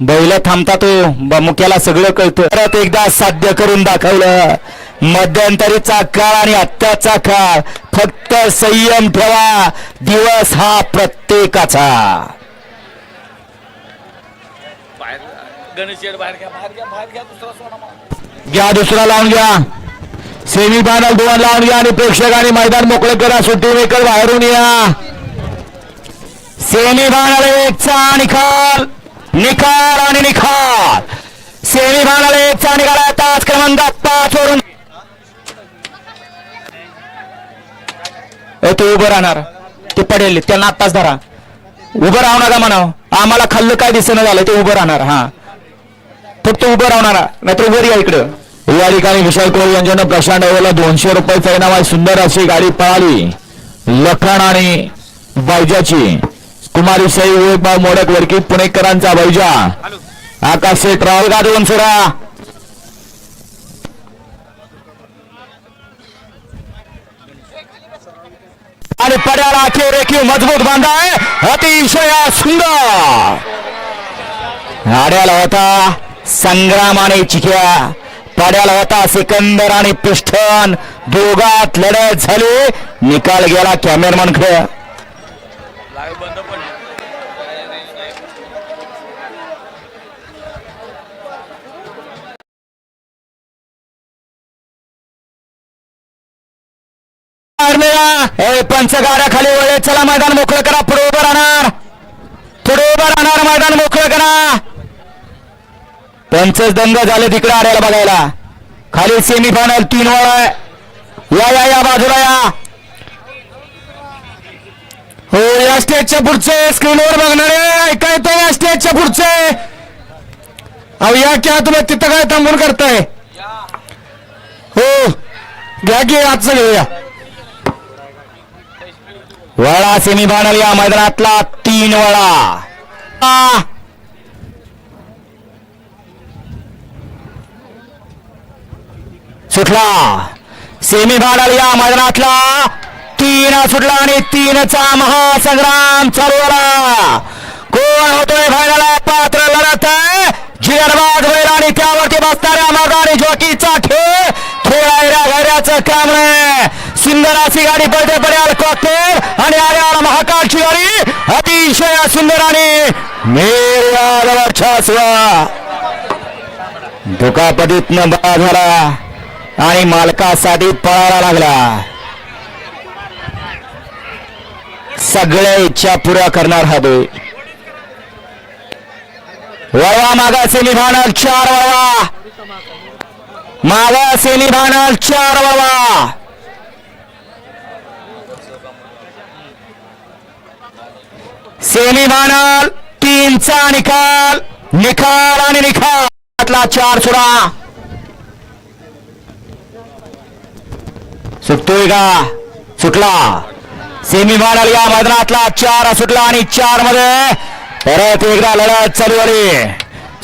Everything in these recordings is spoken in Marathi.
बैल थांबता तो ब- मुक्याला सगळं कळतं. परत एकदा साध्य करून दाखवलं. मध्यंतरीचा काळ आणि आत्ताचा काळ. फक्त संयम ठेवा. दिवस हा प्रत्येकाचा. घ्या दुसरा लावून घ्या. सेमी फायनल दोन लावून घ्या आणि प्रेक्षकांनी मैदान मोकळे करा. सुट्टी मेकर बाहेरून या. सेमी फायनल एकचा निकाल निकाल आणि निकाल सेमी फायनल एकचा निकाल आहे. तास क्रमांक पाच वरून. तू उभं राहणार. ते पडेल. त्यांना आत्ताच धरा. उभं राहू नका म्हणाव. आम्हाला खाल्लं काय दिसणं झालं ते उभं राहणार. हा. फक्त उभं राहणार. नाहीतर उभं या इकडं. या ठिकाणी विशाल कोळी यांच्यानं प्रशांत अवला दोनशे रुपये इनाम आहे. सुंदर अशी गाडी पळाली. लखन आणि बैजाची कुमारी साई विवेकबाब मोडक वरकी पुणेकरांचा बैजा. आकाश शेठ राहुल गाडी वंसुरा आणि पड्याला अखेर रेखीव मजबूत बांधाय अतिशय सुंदर. आड्याला होता संग्राम आणि चिक्या. पाड्याला होता सिकंदर आणि पिष्ठन. दोघात लढत झाली. निकाल गेला कॅमेरमनकडे. लाईव्ह बंद पण खाली वळे चला मैदान मोकळं करा पुढे उभं राहणार. पुढे उभं राहणार मैदान मोकळं करा. पंचच दंग झाले तिकडे आड्याला बघायला. खाली सेमी फायनल तीन वळ या या या बाजूला या. हो या स्टेजच्या पुढचे स्क्रीनवर बघणारे ऐकाय तो या स्टेजच्या पुढचे. अहो या क्या तुम्ही तिथं काय थांबून करताय? हो घ्या की आजचं घेऊया. वळा सेमीफायनल या मैदानातला तीन वळा सुटला. सेमीफायनल या मैदानातला तीन सुटला आणि तीनचा महासंग्राम चालू झाला. कोण होतोय फायनल पात्र लढत आहे. जिरबाज होईल आणि त्यावरती बसत सुंदर अशी गाडी पडते पडेल कॉकटेल. आणि आल्याला महाकाळची गाडी अतिशय सुंदर आणि मेऱ्या वर्चस्व दुखापतीतनं बा झाला. आणि मालकासाठी पळायला लागला. सगळ्या इच्छा पुऱ्या करणार हा बैल. वळवा मागा सेमी फायनल चार वळवा. मागा सेमी फायनल चार वळवा. सेमी फायनल तीनचा निकाल निकाल आणि निकालातला चार सुरा सुटतोय का? सुटला. सेमी फायनल या मैदानातला चार सुटला आणि चारमध्ये परत एकदा लढत चालू झाली.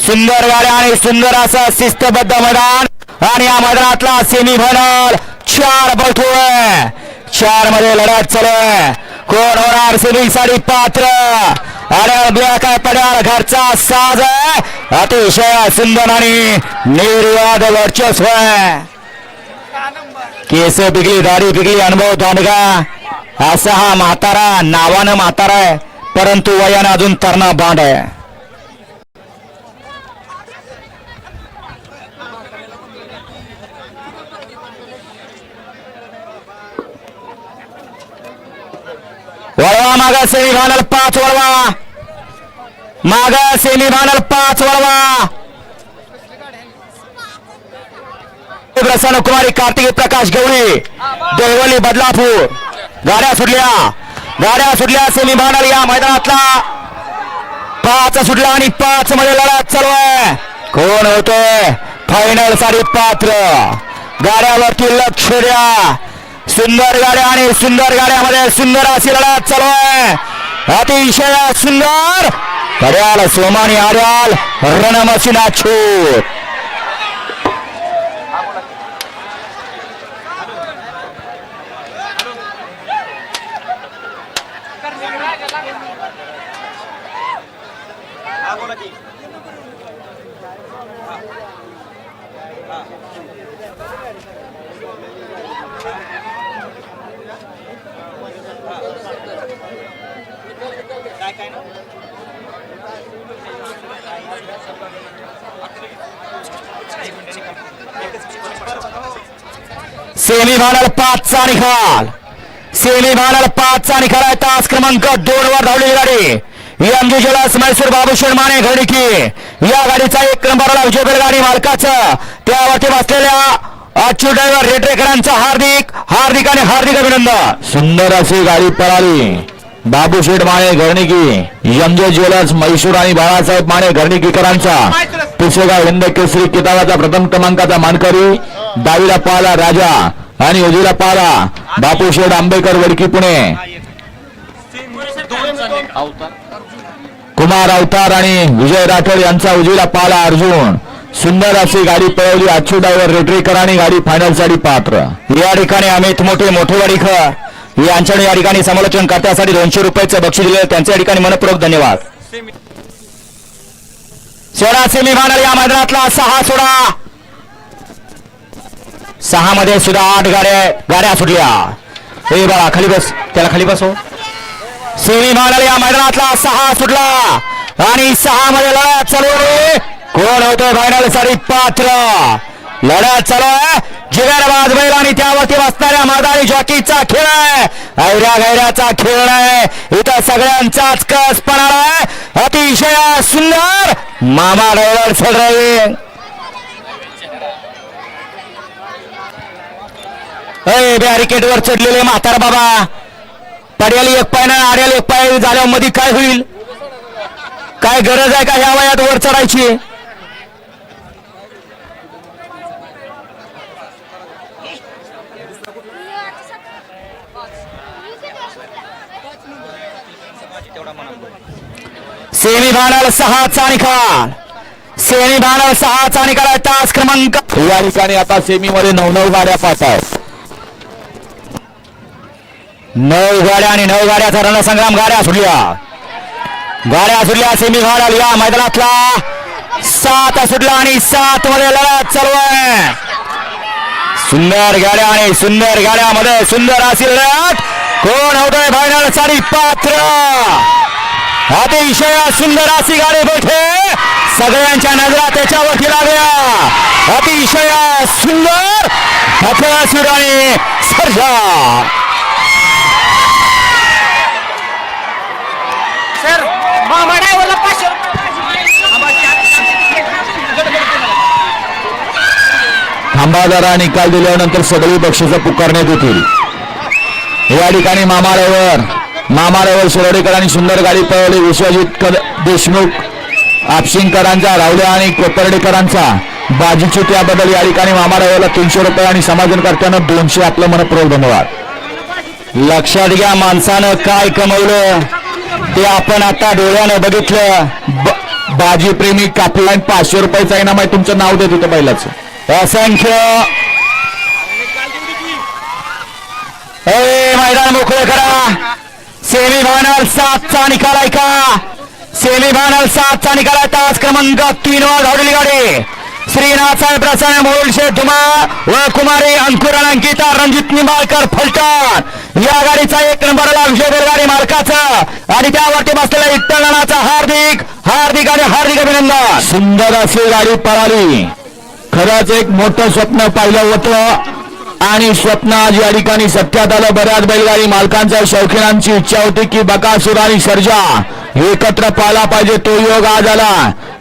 सुंदर गाड्या आणि सुंदर असं शिस्तबद्ध मैदान. आणि या मैदानातला सेमी फायनल चार बळतोय चारमध्ये लढत चालू आहे. कोण होणार सेमी साठी पात्र? अरे बिया काय पड्याल घरचा साज आहे. अतिशय सुंदर आणि निर्वाद वर्चस्व आहे. केस पिकली दाढी पिकली अनुभव दांडगा असा हा म्हातारा नावानं म्हातारा आहे. परंतु वयानं अजून तरणा बांड आहे. वळवा मागा सेमी फायनल पाच वळवा. मागा सेमी फायनल पाच वळवा. प्रसन्न कुमारी कार्तिकी प्रकाश गवळी देवली बदलापूर. गाड्या सुटल्या. गाड्या सुटल्या सेमी फायनल या मैदानातला. पाच सुटला आणि पाच मध्ये लढत चालू आहे. कोण होतोय? फायनलसाठी पात्र. गाड्यावरती लक्ष द्या. सुंदर गाड्या आणि सुंदर गाड्यामध्ये सुंदर अशी लढत चालू आहे. अतिशय सुंदर. पर्याल सोमानी आर्याल रणमसिना छूट. सेमी फायनल पाचचा निकाल. सेमी फायनल पाचचा निकाल आहे. तास क्रमांक दोन वर धावलेली गाडी. एमजी जलास मैसूर बाबूशेठ माने घडकी या गाडीचा एक नंबरला विजय गाडी मालकाचं. त्यावरती बसलेल्या अच्युत ड्रायव्हर रेटरेकरांचं हार्दिक हार्दिक आणि हार्दिक अभिनंदन. सुंदर अशी गाडी पळाली. बाबू शेठ माने घरणिकी यमजे ज्वेलर्स मैसूर आणि बाळासाहेब माने घरणिकीकरांचा. पुसेगाव हिंद केसरी किताबाचा प्रथम क्रमांकाचा मानकरी डावीला पाला राजा आणि उजीला पाला बापू शेठ आंबेकर वडकी पुणे. कुमार अवतार आणि विजय राठोड यांचा उजीला पाला अर्जुन. सुंदर अशी गाडी पळवली अच्युत ड्रायव्हर रेटरीकरांनी गाडी फायनलसाठी पात्र. या ठिकाणी अमित मोठे मोठे यांच्याने या ठिकाणी समालोचन करण्यासाठी दोनशे रुपयाचं बक्षीस दिले त्यांच्या ठिकाणी मनपूर्वक धन्यवाद. सोळा सेमी फायनल या मैदानातला. सहा सोळा सहा मध्ये सुद्धा आठ गाड्या गाड्या सुटल्या. हे बाळा खाली बस. त्याला खाली बसो सेमी फायनल या मैदानातला सहा सुटला. आणि सहा मध्ये लढत चालू कोण होतोय फायनलसाठी पात्र. लढा चालू आहे. जिगरबाज बैल आणि त्यावरती बसणाऱ्या मादारी जॉकीचा खेळ आहे. ऐऱ्या गैऱ्याचा खेळ आहे इथं सगळ्यांचाच कस पणार आहे अतिशय सुंदर. मामा ड्रायव्हर चढ रहे अय बॅरिकेड वर चढलेले म्हातार बाबा. पड्याला एक पाय ना आड्याला एक पाय. झाल्यावर मध्ये काय होईल? काय गरज आहे का ह्या वयात वर चढायची? सेमी फायनल सहाचा निकाल सेमी फायनल सहाचा निकाल आहे तास क्रमांक. या ठिकाणी आता सेमी मध्ये नऊ नऊ गाड्या पास आहेत. नऊ गाड्या आणि नऊ गाड्याचा रणसंग्राम गाड्या सुटल्या. गाड्या सुटल्या सेमी फायनल या मैदानातला. सात सुटला आणि सात मध्ये लढत चालू आहे. सुंदर गाड्या आणि सुंदर गाड्यामध्ये सुंदर अशी लढत. कोण होतोय फायनल? साठी पात्र! अतिशय सुंदर अशी गाडी बैठे! सगळ्यांच्या नजरा त्याच्यावरती लागल्या! अतिशय सुंदर! आणि सर्जा सर मामा ड्रायव्हरला पाचशे थांबादारा निकाल दिल्यानंतर सगळी बक्षिसं पुकारण्यात येतील. या ठिकाणी मामारावर मामारावर शिरोडेकर आणि सुंदर गाडी पळवली. विश्वजित देशमुख आपशिंगकरांचा रावल्या आणि कोपर्डेकरांचा. बाजीची त्याबद्दल या ठिकाणी मामारावरला तीनशे रुपये आणि समाजनकर्त्यानं दोनशे आपलं मनपूर्वक धन्यवाद. लक्षात घ्या माणसानं काय कमवलं. ते आपण आता डोळ्यानं बघितलं. ब- बाजी प्रेमी पाचशे रुपयाचा इनाम आहे. तुमचं नाव देत होतं पहिलाच असंख्य ए मैदान मोकळे करा. सेमी फायनल सातचा निकाल ऐका सेमी फायनल सातचा निकाल आहे. तास क्रमांक तीन वर धावलेली गाडी. श्रीनाथ साहेब प्रसन्न मोहोळ व कुमारी अंकुरण अंकिता रणजित निंबाळकर फलटण. या गाडीचा एक नंबरला विजय गाडी मालकाचा आणि त्यावरती बसलेल्या विठ्ठलनाचा हार्दिक हार्दिक आणि हार्दिक अभिनंदन. सुंदर अशी गाडी पळाली. खरंच एक मोठं स्वप्न पाहिलं होतं. आणि स्वप्न आज या ठिकाणी सत्यात आलं. बऱ्याच बैलगाडी मालकांच्या शौकीनांची इच्छा होती की बकासूर आणि सर्जा एकत्र पाला पाहिजे तो योग आज आला.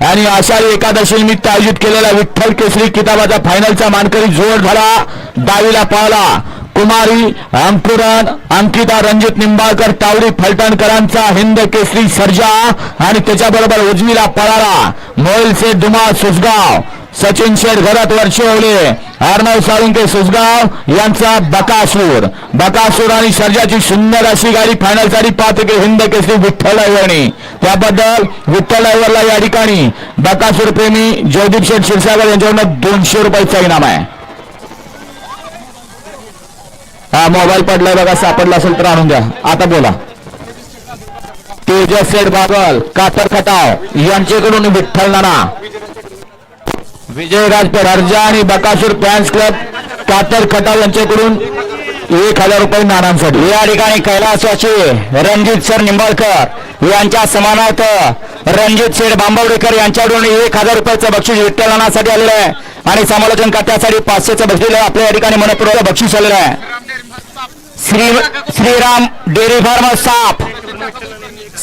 आणि अशा एकादशी निमित्त आयोजित केलेला विठ्ठल केसरी किताबाचा फायनलचा मानकरी जोर झाला डावीला पाहला कुमारी अंकुरन अंकिता रणजित निंबाळकर तावडी फलटणकरांचा हिंद केसरी सर्जा आणि त्याच्याबरोबर उजवीला पळाला. मोईल से दुमा सुसगाव सचिन शेठ घरात वर्षवले. अर्णव साळुंके सुसगाव यांचा बकासूर. बकासूर आणि सर्जाची सुंदर अशी गाडी फायनलसाठी पाहते के हिंद केसरी विठ्ठल ड्रायव्हरनी त्याबद्दल विठ्ठल ड्रायव्हरला या ठिकाणी बकासूर प्रेमी जयदीप शेठ क्षीरसागर यांच्याकडनं दोनशे रुपयाचा इनाम आहे. हा मोबाईल पडलाय बघा सापडला असेल तर आणून द्या. आता बोला. तेजस शेठ बागल कातर खटाव यांच्याकडून विठ्ठल नाना. विजयराज पेरार्जा आणि बकासूर फॅन्स क्लब कातर खटाव यांच्याकडून एक हजार रुपये नानांसाठी या ठिकाणी कैलासवाची रणजित सर निंबाळकर यांच्या समानार्थ रणजित शेठ बांबवडेकर यांच्याकडून एक हजार रुपयाचं बक्षीस विठ्ठल नानासाठी आलेलं आहे. आणि समालोचन खात्यासाठी पाचशेचं बक्षीस आपल्या या ठिकाणी मनपूर्वक बक्षीस आलेलं आहे. श्री श्रीराम डेअरी फार्म साप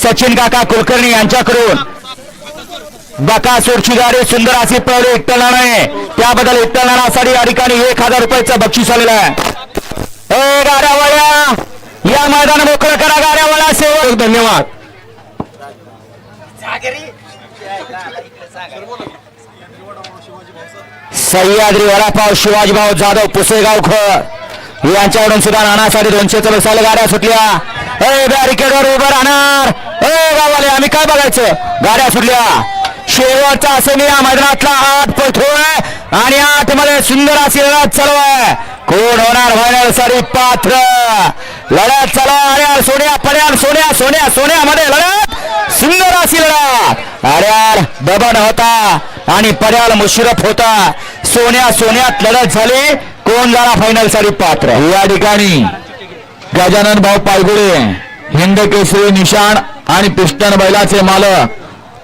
सचिन काका कुलकर्णी यांच्याकडून बकासूरची गाडी सुंदर अशी पळली विठ्ठल नानाने त्याबद्दल विठ्ठल नानासाठी या ठिकाणी एक हजार रुपयाचं बक्षीस आलेलं आहे. ए गाड्या वळ्या या मैदान मोकळं करा गाड्या वळ्या सेवक धन्यवाद. सह्याद्री वडापाव शिवाजीभाऊ जाधव पुसेगावकर यांच्याकडून सुद्धा नानासाठी दोनशे चौसाला गाड्या सुटल्या. ए बॅरिकेडवर उभं राहणार. ए गावाले आम्ही काय बघायचं? गाड्या सुटल्या. शेवटचा सेमी या मैदानातला आठ पळतोय आणि आठमध्ये सुंदर अशी लढत चालू आहे. कोण होणार फायनलसाठी पात्र? लढत चालू आहे. अरे सोन्या पड्याल सोन्या सोन्या सोन्यामध्ये लढत. सुंदर अशी लढत. अरे दबन होता आणि पड्याल मुशिरफ होता. सोन्या सोन्यात लढत झाली. कोण झाला फायनलसाठी पात्र? या ठिकाणी गजानन भाऊ पायगुडे हिंद केसरी निशाण आणि पिस्टन बैलाचे मालक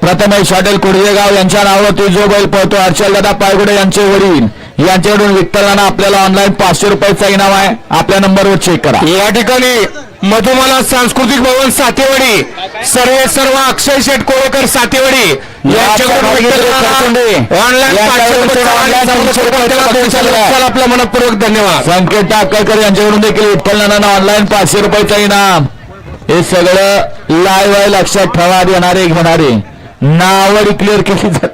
प्रथमेश हॉटेल कुडजेगाव यांच्या नावावरती जो बैल पळतो हर्षलदादा पायगुडे यांचे वडील. यांच्याकडून विठ्ठलांना आपल्याला ऑनलाईन पाचशे रुपयाचा इनाम आहे. आपल्या नंबरवर चेक करा. या ठिकाणी मधुमाला सांस्कृतिक भवन सातेवाडी सर्वे सर्व अक्षय शेठ कोळेकर सातेवाडी आपल्या मनपूर्वक धन्यवाद. संकेत टाकळकर यांच्याकडून देखील विठ्ठल नाना ऑनलाईन पाचशे रुपयाचा इनाम. हे सगळं लाईव्ह आहे लक्षात ठेवा देणारे घेणारे नावडी क्लिअर केली जाते.